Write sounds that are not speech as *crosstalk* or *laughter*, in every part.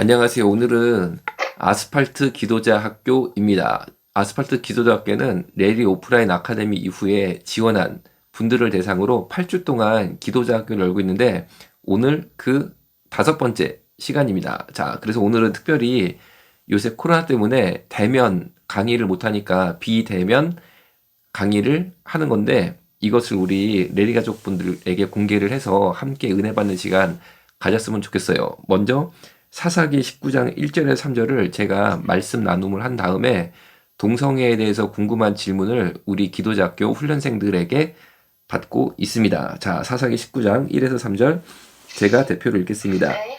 안녕하세요. 오늘은 아스팔트 기도자 학교입니다. 아스팔트 기도자 학교는 레리 오프라인 아카데미 이후에 지원한 분들을 대상으로 8주 동안 기도자 학교를 열고 있는데 오늘 그 다섯 번째 시간입니다. 자, 그래서 오늘은 특별히 요새 코로나 때문에 대면 강의를 못하니까 비대면 강의를 하는 건데 이것을 우리 레리 가족분들에게 공개를 해서 함께 은혜 받는 시간 가졌으면 좋겠어요. 먼저 사사기 19장 1절에서 3절을 제가 말씀 나눔을 한 다음에 동성애에 대해서 궁금한 질문을 우리 기도자학교 훈련생들에게 받고 있습니다. 자, 사사기 19장 1에서 3절 제가 대표로 읽겠습니다. 네.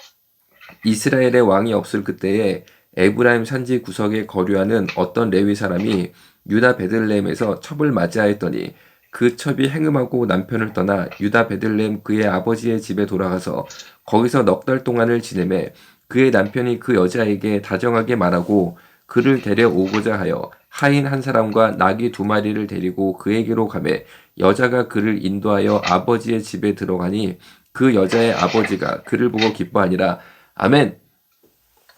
이스라엘의 왕이 없을 그때에 에브라임 산지 구석에 거류하는 어떤 레위 사람이 유다 베들레헴에서 첩을 맞이하였더니 그 첩이 행음하고 남편을 떠나 유다 베들레헴 그의 아버지의 집에 돌아가서 거기서 넉 달 동안을 지내매 그의 남편이 그 여자에게 다정하게 말하고 그를 데려오고자 하여 하인 한 사람과 나귀 두 마리를 데리고 그에게로 가매 여자가 그를 인도하여 아버지의 집에 들어가니 그 여자의 아버지가 그를 보고 기뻐하니라 아멘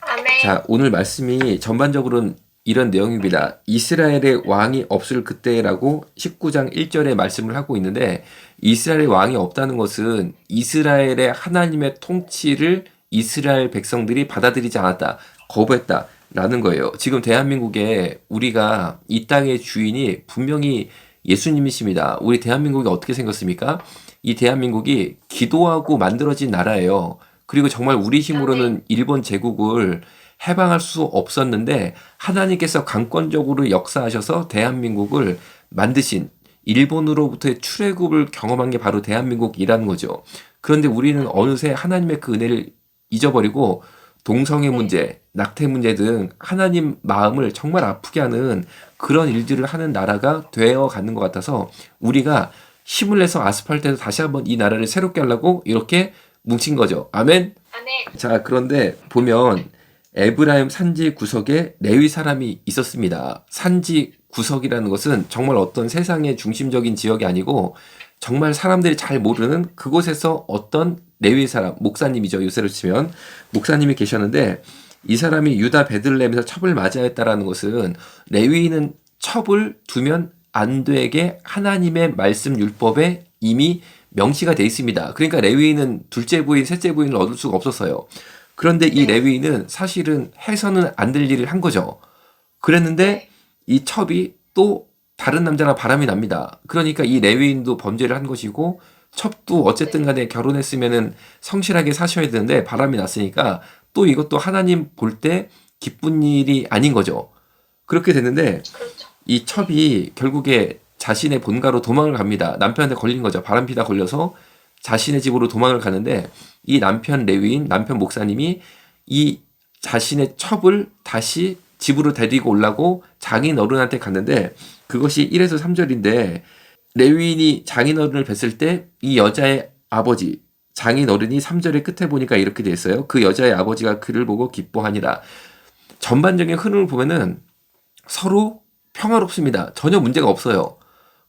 아멘. 자, 오늘 말씀이 전반적으로는 이런 내용입니다. 이스라엘의 왕이 없을 그때라고 19장 1절에 말씀을 하고 있는데 이스라엘의 왕이 없다는 것은 이스라엘의 하나님의 통치를 이스라엘 백성들이 받아들이지 않았다. 거부했다. 라는 거예요. 지금 대한민국에 우리가 이 땅의 주인이 분명히 예수님이십니다. 우리 대한민국이 어떻게 생겼습니까? 이 대한민국이 기도하고 만들어진 나라예요. 그리고 정말 우리 힘으로는 일본 제국을 해방할 수 없었는데 하나님께서 강권적으로 역사하셔서 대한민국을 만드신 일본으로부터의 출애굽을 경험한 게 바로 대한민국이라는 거죠. 그런데 우리는 어느새 하나님의 그 은혜를 잊어버리고 동성애 문제, 낙태 문제 등 하나님 마음을 정말 아프게 하는 그런 일들을 하는 나라가 되어 가는 것 같아서 우리가 힘을 내서 아스팔트에서 다시 한번 이 나라를 새롭게 하려고 이렇게 뭉친 거죠. 아멘. 아멘. 자, 그런데 보면 에브라임 산지 구석에 레위 사람이 있었습니다. 산지 구석이라는 것은 정말 어떤 세상의 중심적인 지역이 아니고 정말 사람들이 잘 모르는 그곳에서 어떤 레위 사람, 목사님이죠. 요새로 치면 목사님이 계셨는데 이 사람이 유다 베들레헴에서 첩을 맞이했다라는 것은 레위인은 첩을 두면 안 되게 하나님의 말씀 율법에 이미 명시가 돼 있습니다. 그러니까 레위인은 둘째 부인, 셋째 부인을 얻을 수가 없었어요. 그런데 이 레위인은 사실은 해서는 안 될 일을 한 거죠. 그랬는데 이 첩이 또 다른 남자랑 바람이 납니다. 그러니까 이 레위인도 범죄를 한 것이고 첩도 어쨌든 간에 결혼했으면은 성실하게 사셔야 되는데 바람이 났으니까 또 이것도 하나님 볼 때 기쁜 일이 아닌 거죠. 그렇게 됐는데 그렇죠. 이 첩이 결국에 자신의 본가로 도망을 갑니다. 남편한테 걸린 거죠. 바람 피다 걸려서 자신의 집으로 도망을 가는데 이 남편 레위인, 남편 목사님이 이 자신의 첩을 다시 집으로 데리고 오려고 장인 어른한테 갔는데 그것이 1에서 3절인데 레위인이 장인 어른을 뵀을 때 이 여자의 아버지 장인 어른이 3절의 끝에 보니까 이렇게 돼 있어요. 그 여자의 아버지가 그를 보고 기뻐하니라. 전반적인 흐름을 보면은 서로 평화롭습니다. 전혀 문제가 없어요.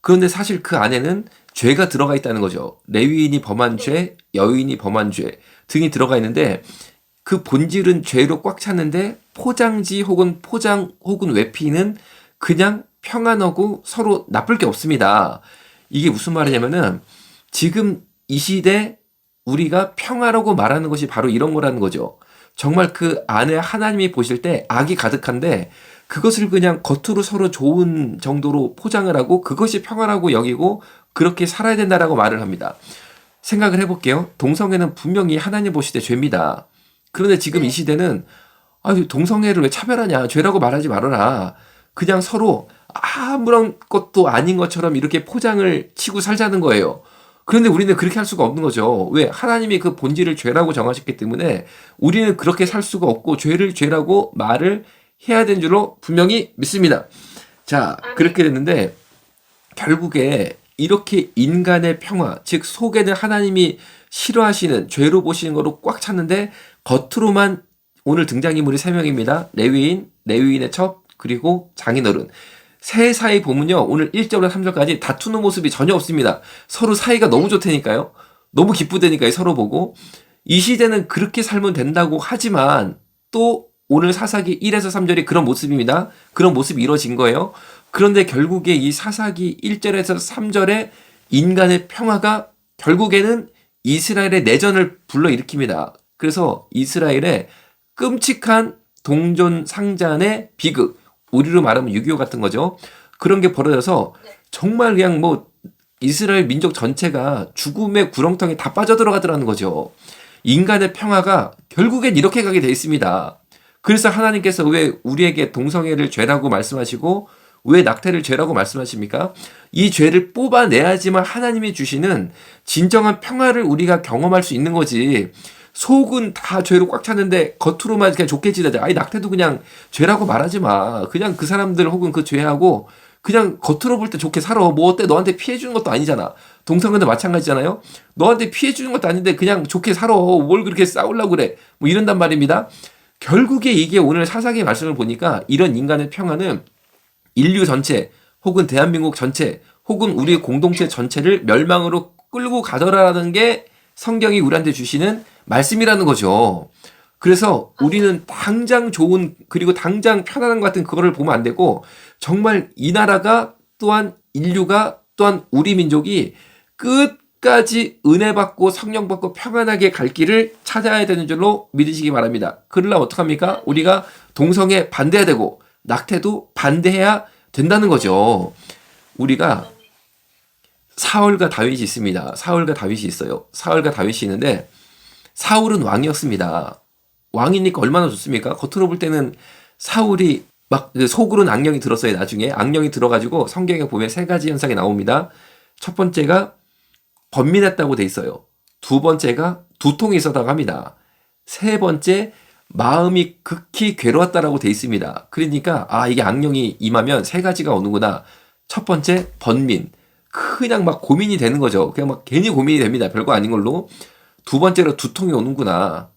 그런데 사실 그 안에는 죄가 들어가 있다는 거죠. 레위인이 범한 죄, 여인이 범한 죄 등이 들어가 있는데 그 본질은 죄로 꽉 찼는데 포장지 혹은 포장 혹은 외피는 그냥 평안하고 서로 나쁠 게 없습니다. 이게 무슨 말이냐면은 지금 이 시대 우리가 평화라고 말하는 것이 바로 이런 거라는 거죠. 정말 그 안에 하나님이 보실 때 악이 가득한데 그것을 그냥 겉으로 서로 좋은 정도로 포장을 하고 그것이 평화라고 여기고 그렇게 살아야 된다라고 말을 합니다. 생각을 해볼게요. 동성애는 분명히 하나님 보실 때 죄입니다. 그런데 지금 이 시대는 아유 동성애를 왜 차별하냐 죄라고 말하지 말아라. 그냥 서로 아무런 것도 아닌 것처럼 이렇게 포장을 치고 살자는 거예요. 그런데 우리는 그렇게 할 수가 없는 거죠. 왜? 하나님이 그 본질을 죄라고 정하셨기 때문에 우리는 그렇게 살 수가 없고 죄를 죄라고 말을 해야 되는 줄로 분명히 믿습니다. 자, 그렇게 됐는데 결국에 이렇게 인간의 평화, 즉 속에는 하나님이 싫어하시는 죄로 보시는 거로 꽉 찼는데 겉으로만 오늘 등장인물이 세 명입니다. 레위인, 레위인의 첩, 그리고 장인어른. 세 사이 보면요. 오늘 1절부터 3절까지 다투는 모습이 전혀 없습니다. 서로 사이가 너무 좋다니까요. 너무 기쁘다니까요. 서로 보고. 이 시대는 그렇게 살면 된다고 하지만 또 오늘 사사기 1에서 3절이 그런 모습입니다. 그런 모습이 이루어진 거예요. 그런데 결국에 이 사사기 1절에서 3절에 인간의 평화가 결국에는 이스라엘의 내전을 불러일으킵니다. 그래서 이스라엘의 끔찍한 동전 상잔의 비극, 우리로 말하면 6.25 같은 거죠. 그런 게 벌어져서 정말 그냥 뭐 이스라엘 민족 전체가 죽음의 구렁텅이에 다 빠져들어가더라는 거죠. 인간의 평화가 결국엔 이렇게 가게 돼 있습니다. 그래서 하나님께서 왜 우리에게 동성애를 죄라고 말씀하시고 왜 낙태를 죄라고 말씀하십니까? 이 죄를 뽑아내야지만 하나님이 주시는 진정한 평화를 우리가 경험할 수 있는 거지. 속은 다 죄로 꽉 찼는데 겉으로만 그냥 좋게 지내자. 아니 낙태도 그냥 죄라고 말하지 마. 그냥 그 사람들 혹은 그 죄하고 그냥 겉으로 볼 때 좋게 살아. 뭐 어때? 너한테 피해 주는 것도 아니잖아. 동성애도 마찬가지잖아요. 너한테 피해 주는 것도 아닌데 그냥 좋게 살아. 뭘 그렇게 싸우려고 그래. 뭐 이런단 말입니다. 결국에 이게 오늘 사사기 말씀을 보니까 이런 인간의 평화는 인류 전체 혹은 대한민국 전체 혹은 우리 공동체 전체를 멸망으로 끌고 가더라라는 게 성경이 우리한테 주시는 말씀이라는 거죠. 그래서 우리는 당장 좋은 그리고 당장 편안한 것 같은 그거를 보면 안 되고 정말 이 나라가 또한 인류가 또한 우리 민족이 끝까지 은혜 받고 성령 받고 평안하게 갈 길을 찾아야 되는 줄로 믿으시기 바랍니다. 그러려면 어떡합니까? 우리가 동성애 반대해야 되고 낙태도 반대해야 된다는 거죠. 우리가 사울과 다윗이 있습니다. 사울과 다윗이 있어요. 사울과 다윗이 있는데 사울은 왕이었습니다. 왕이니까 얼마나 좋습니까? 겉으로 볼 때는 사울이 막그 속으로는 악령이 들었어요. 나중에 악령이 들어가지고 성경에 보면 세 가지 현상이 나옵니다. 첫 번째가 번민했다고 돼 있어요. 두 번째가 두통이 있었다고 합니다. 세 번째 마음이 극히 괴로웠다라고 돼 있습니다. 그러니까 아 이게 악령이 임하면 세 가지가 오는구나. 첫 번째 번민. 그냥 막 고민이 되는 거죠. 그냥 막 괜히 고민이 됩니다. 별거 아닌 걸로. 두 번째로 두통이 오는구나.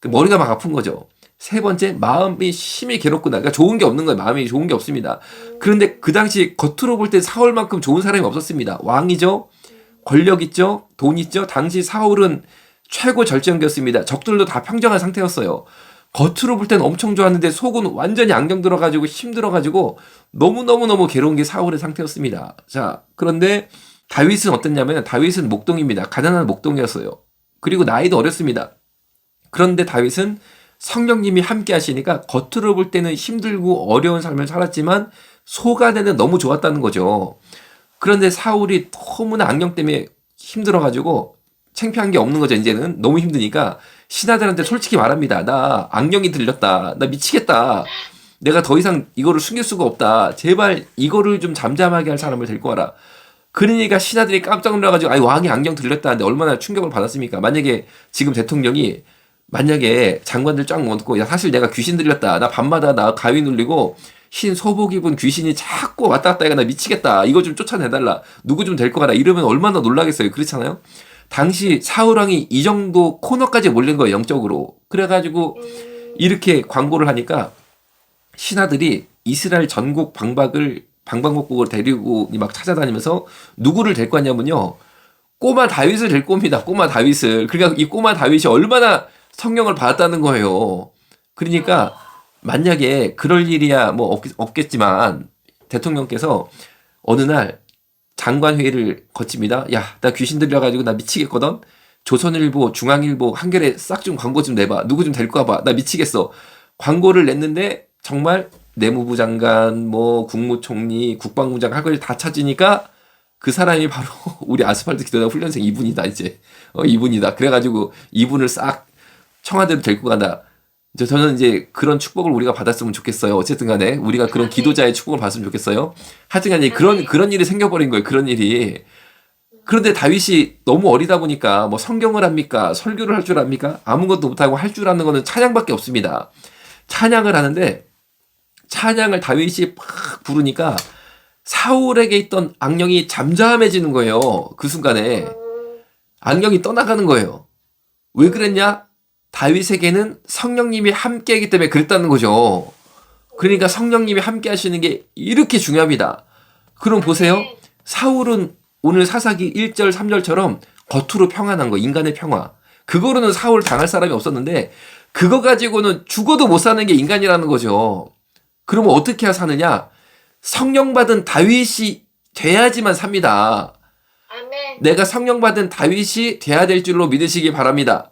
그 머리가 막 아픈 거죠. 세 번째 마음이 심히 괴롭구나. 그러니까 좋은 게 없는 거예요. 마음이 좋은 게 없습니다. 그런데 그 당시 겉으로 볼 때 사울만큼 좋은 사람이 없었습니다. 왕이죠. 권력 있죠. 돈 있죠. 당시 사울은 최고 절정기였습니다. 적들도 다 평정한 상태였어요. 겉으로 볼 때는 엄청 좋았는데 속은 완전히 안경 들어가지고 힘들어가지고 너무너무너무 괴로운 게 사울의 상태였습니다. 자, 그런데 다윗은 어땠냐면 다윗은 목동입니다. 가난한 목동이었어요. 그리고 나이도 어렸습니다. 그런데 다윗은 성령님이 함께 하시니까 겉으로 볼 때는 힘들고 어려운 삶을 살았지만 속 안에는 너무 좋았다는 거죠. 그런데 사울이 너무나 악령 때문에 힘들어가지고 창피한 게 없는 거죠. 이제는 너무 힘드니까 신하들한테 솔직히 말합니다. 나 악령이 들렸다. 나 미치겠다. 내가 더 이상 이거를 숨길 수가 없다. 제발 이거를 좀 잠잠하게 할 사람을 데리고 와라. 그러니까 신하들이 깜짝 놀라가지고 아이 왕이 악령 들렸다는데 얼마나 충격을 받았습니까? 만약에 지금 대통령이 만약에 장관들 쫙 모고 야 사실 내가 귀신 들렸다. 나 밤마다 나 가위 눌리고 흰 소복 입은 귀신이 자꾸 왔다 갔다 해가 나 미치겠다. 이거 좀 쫓아내달라. 누구 좀 데리고 가라. 이러면 얼마나 놀라겠어요. 그렇잖아요. 당시 사울왕이 이 정도 코너까지 몰린 거예요. 영적으로. 그래가지고 이렇게 광고를 하니까 신하들이 이스라엘 전국 방박을 방방곡곡을 데리고 막 찾아다니면서 누구를 데리고 왔냐면요. 꼬마 다윗을 데리고 옵니다. 꼬마 다윗을. 그러니까 이 꼬마 다윗이 얼마나 성령을 받았다는 거예요. 그러니까 만약에 그럴 일이야 뭐 없, 없겠지만 대통령께서 어느 날 장관 회의를 거칩니다. 야, 나 귀신 들려 가지고 나 미치겠거든. 조선일보, 중앙일보, 한겨레 싹 좀 광고 좀 내봐. 누구 좀 데리고 와봐. 나 미치겠어. 광고를 냈는데 정말 내무부 장관, 뭐 국무총리, 국방부장 할걸 다 찾으니까 그 사람이 바로 *laughs* 우리 아스팔트 기도자 훈련생 이분이다 이제 어 이분이다. 그래가지고 이분을 싹 청와대로 데리고 간다. 이제 저는 이제 그런 축복을 우리가 받았으면 좋겠어요. 어쨌든 간에 우리가 그런 기도자의 축복을 받으면 좋겠어요. 하여튼 간에 그런 그런 일이 생겨버린 거예요. 그런 일이. 그런데 다윗이 너무 어리다 보니까 뭐 성경을 합니까? 설교를 할 줄 압니까? 아무것도 못하고 할 줄 아는 거는 찬양밖에 없습니다. 찬양을 하는데 찬양을 다윗이 팍 부르니까 사울에게 있던 악령이 잠잠해지는 거예요. 그 순간에 악령이 떠나가는 거예요. 왜 그랬냐? 다윗에게는 성령님이 함께하기 때문에 그랬다는 거죠. 그러니까 성령님이 함께 하시는 게 이렇게 중요합니다. 그럼 보세요. 사울은 오늘 사사기 1절, 3절처럼 겉으로 평안한 거, 인간의 평화. 그거로는 사울 당할 사람이 없었는데 그거 가지고는 죽어도 못 사는 게 인간이라는 거죠. 그러면 어떻게 해야 사느냐? 성령 받은 다윗이 돼야지만 삽니다. 아멘. 내가 성령 받은 다윗이 돼야 될 줄로 믿으시기 바랍니다.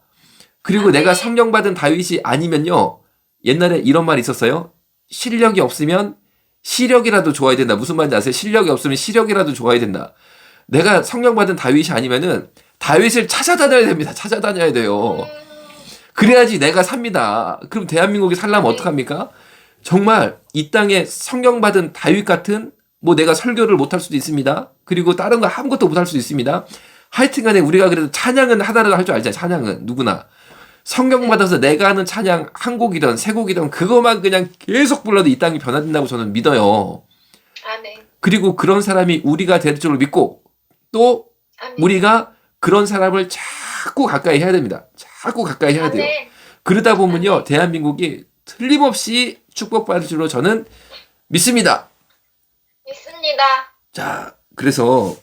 그리고 내가 성령 받은 다윗이 아니면요. 옛날에 이런 말이 있었어요. 실력이 없으면 시력이라도 좋아야 된다. 무슨 말인지 아세요? 실력이 없으면 시력이라도 좋아야 된다. 내가 성령 받은 다윗이 아니면은 다윗을 찾아다녀야 됩니다. 찾아다녀야 돼요. 음, 그래야지 내가 삽니다. 그럼 대한민국이 살려면 네. 어떡합니까? 정말 이 땅에 성령 받은 다윗 같은 뭐 내가 설교를 못할 수도 있습니다. 그리고 다른 거 아무것도 못할 수도 있습니다. 하여튼 간에 우리가 그래도 찬양은 하나라도 할 줄 알잖아요. 찬양은 누구나. 성령 받아서 내가 하는 찬양 한 곡이든 세 곡이든 그것만 그냥 계속 불러도 이 땅이 변화된다고 저는 믿어요. 그리고 그런 사람이 우리가 될 줄로 믿고 또. 우리가 그런 사람을 자꾸 가까이 해야 됩니다. 자꾸 가까이 해야 돼요. 그러다 보면요, 대한민국이 틀림없이 축복받을 줄로 저는 믿습니다. 믿습니다. 자, 그래서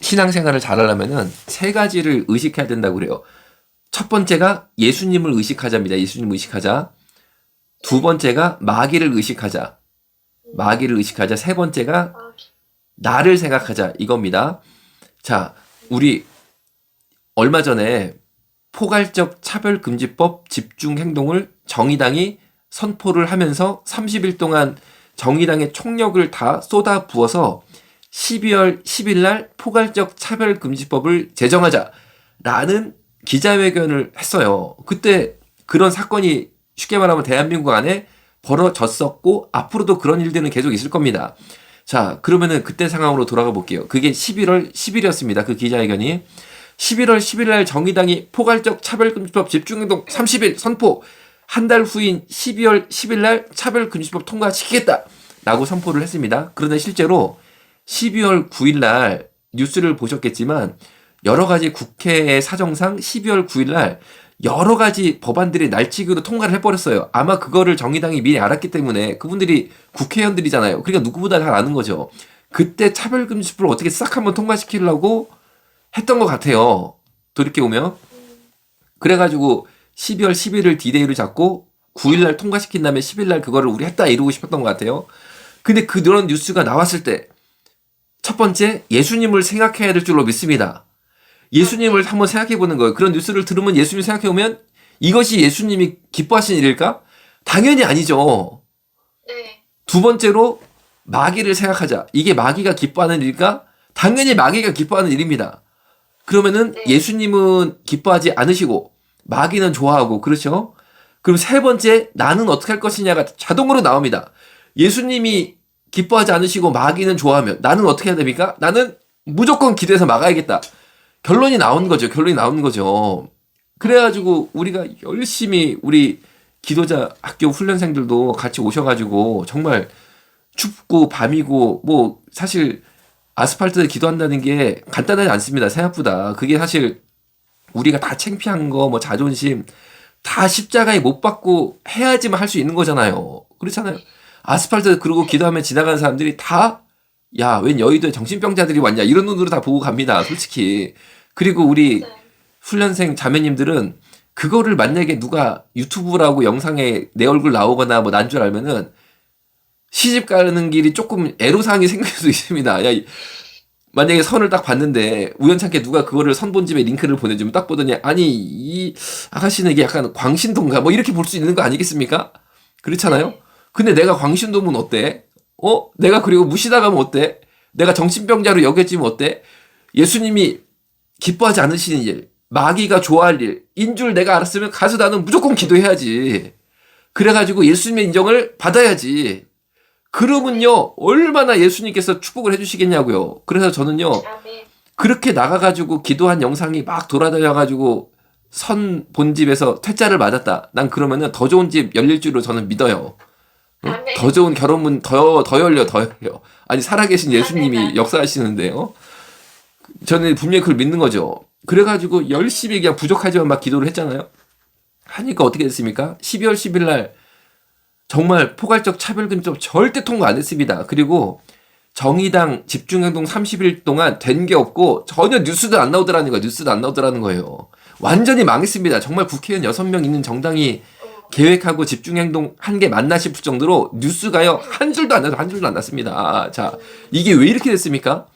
신앙생활을 잘하려면은 세 가지를 의식해야 된다고 그래요. 첫 번째가 예수님을 의식하자입니다. 예수님을 의식하자. 두 번째가 마귀를 의식하자. 마귀를 의식하자. 세 번째가 아, 나를 생각하자 이겁니다. 자, 우리 얼마 전에 포괄적 차별금지법 집중 행동을 정의당이 선포를 하면서 30일 동안 정의당의 총력을 다 쏟아 부어서 12월 10일 날 포괄적 차별금지법을 제정하자라는 기자회견을 했어요. 그때 그런 사건이 쉽게 말하면 대한민국 안에 벌어졌었고 앞으로도 그런 일들은 계속 있을 겁니다. 자, 그러면은 그때 상황으로 돌아가 볼게요. 그게 11월 10일이었습니다. 그 기자회견이. 11월 10일 날 정의당이 포괄적 차별금지법 집중행동 30일 선포. 한 달 후인 12월 10일 날 차별금지법 통과시키겠다. 라고 선포를 했습니다. 그런데 실제로 12월 9일 날 뉴스를 보셨겠지만 여러 가지 국회의 사정상 12월 9일 날 여러 가지 법안들이 날치기로 통과를 해버렸어요. 아마 그거를 정의당이 미리 알았기 때문에 그분들이 국회의원들이잖아요. 그러니까 누구보다 잘 아는 거죠. 그때 차별금지법을 어떻게 싹 한번 통과시키려고 했던 것 같아요. 돌이켜보면. 그래가지고 12월 11일 디데이를 잡고 9일날 통과시킨 다음에 10일날 그거를 우리 했다 이러고 싶었던 것 같아요. 근데 그런 뉴스가 나왔을 때 첫 번째 예수님을 생각해야 될 줄로 믿습니다. 예수님을 한번 생각해 보는 거예요. 그런 뉴스를 들으면 예수님 생각해 보면 이것이 예수님이 기뻐하시는 일일까? 당연히 아니죠. 네. 두 번째로 마귀를 생각하자. 이게 마귀가 기뻐하는 일일까? 당연히 마귀가 기뻐하는 일입니다. 그러면은 네. 예수님은 기뻐하지 않으시고 마귀는 좋아하고 그렇죠? 그럼 세 번째 나는 어떻게 할 것이냐가 자동으로 나옵니다. 예수님이 기뻐하지 않으시고 마귀는 좋아하면 나는 어떻게 해야 됩니까? 나는 무조건 기도해서 막아야겠다. 결론이 나오는 거죠. 결론이 나오는 거죠. 그래가지고 우리가 열심히 우리 기도자 학교 훈련생들도 같이 오셔가지고 정말 춥고 밤이고 뭐 사실 아스팔트에 기도한다는 게 간단하지 않습니다. 생각보다 그게 사실 우리가 다 창피한 거 뭐 자존심 다 십자가에 못 받고 해야지만 할 수 있는 거잖아요. 그렇잖아요. 아스팔트 그러고 기도하면 지나가는 사람들이 다 야, 웬 여의도에 정신병자들이 왔냐 이런 눈으로 다 보고 갑니다. 솔직히. 그리고 우리 네. 훈련생 자매님들은 그거를 만약에 누가 유튜브라고 영상에 내 얼굴 나오거나 뭐 난 줄 알면은 시집 가는 길이 조금 애로사항이 생길 수 있습니다. 야, 이- 만약에 선을 딱 봤는데 우연찮게 누가 그거를 선본 집에 링크를 보내주면 딱 보더니 아니 이 아가씨는 이게 약간 광신도인가 뭐 이렇게 볼 수 있는 거 아니겠습니까? 그렇잖아요. 근데 내가 광신도면 어때? 어? 내가 그리고 무시당하면 어때? 내가 정신병자로 여겨지면 어때? 예수님이 기뻐하지 않으시는 일, 마귀가 좋아할 일, 인 줄 내가 알았으면 가서 나는 무조건 기도해야지. 그래가지고 예수님의 인정을 받아야지. 그러면요, 얼마나 예수님께서 축복을 해주시겠냐고요. 그래서 저는요, 아멘. 그렇게 나가가지고 기도한 영상이 막 돌아다녀가지고 선 본 집에서 퇴짜를 맞았다. 난 그러면은 더 좋은 집 열릴 줄로 저는 믿어요. 응? 더 좋은 결혼문 더, 더 열려, 더 열려. 아니, 살아계신 예수님이. 역사하시는데요. 저는 분명히 그걸 믿는 거죠. 그래가지고 열심히 그냥 부족하지만 막 기도를 했잖아요. 하니까 어떻게 됐습니까? 12월 10일 날 정말 포괄적 차별금지법 절대 통과 안 했습니다. 그리고 정의당 집중행동 30일 동안 된 게 없고 전혀 뉴스도 안 나오더라는 거예요. 뉴스도 안 나오더라는 거예요. 완전히 망했습니다. 정말 국회의원 6명 있는 정당이 어, 계획하고 집중행동 한 게 맞나 싶을 정도로 뉴스가요 한 줄도 안 나서 한 줄도 안 났습니다. 자 이게 왜 이렇게 됐습니까?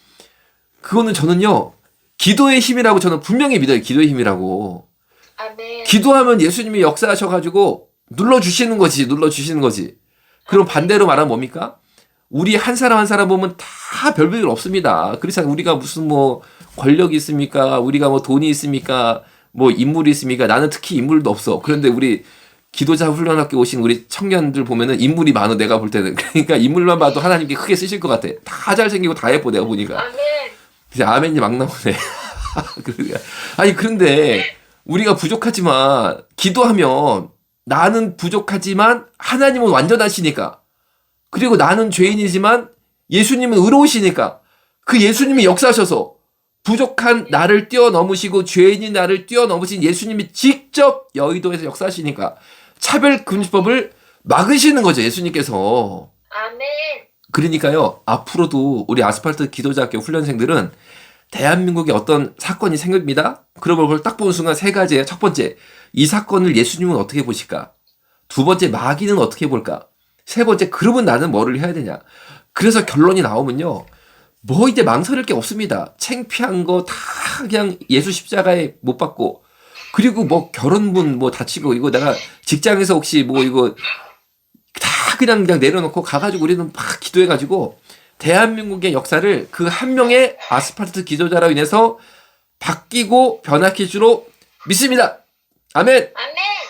그거는 저는요 기도의 힘이라고 저는 분명히 믿어요. 기도의 힘이라고 아멘. 기도하면 예수님이 역사하셔가지고 눌러주시는 거지 눌러주시는 거지. 그럼 반대로 말하면 뭡니까? 우리 한 사람 한 사람 보면 다 별별 없습니다. 그래서 우리가 무슨 뭐 권력이 있습니까? 우리가 뭐 돈이 있습니까? 뭐 인물이 있습니까? 나는 특히 인물도 없어. 그런데 우리 기도자 훈련학교 오신 우리 청년들 보면은 인물이 많아 내가 볼 때는 *laughs* 그러니까 인물만 봐도 하나님께 크게 쓰실 것 같아. 다 잘생기고 다 예뻐 내가 보니까. 아멘. 이제 아멘이 막 나오네. *laughs* 그러니까 아니 그런데 우리가 부족하지만 기도하면 나는 부족하지만 하나님은 완전하시니까 그리고 나는 죄인이지만 예수님은 의로우시니까 그 예수님이 역사하셔서 부족한 나를 뛰어넘으시고 죄인인 나를 뛰어넘으신 예수님이 직접 여의도에서 역사하시니까 차별 금지법을 막으시는 거죠 예수님께서 아멘. 그러니까요, 앞으로도 우리 아스팔트 기도자학교 훈련생들은 대한민국에 어떤 사건이 생깁니다. 그러면 그걸 딱 보는 순간 세 가지예요. 첫 번째, 이 사건을 예수님은 어떻게 보실까? 두 번째, 마귀는 어떻게 볼까? 세 번째, 그러면 나는 뭐를 해야 되냐? 그래서 결론이 나오면요. 뭐 이제 망설일 게 없습니다. 창피한 거 다 그냥 예수 십자가에 못 받고 그리고 뭐 결혼문 뭐 다치고 이거 내가 직장에서 혹시 뭐 이거 다 그냥 그냥 내려놓고 가가지고 우리는 막 기도해가지고 대한민국의 역사를 그 한 명의 아스팔트 기도자로 인해서 바뀌고 변화할 줄로 믿습니다. 아멘. 아멘.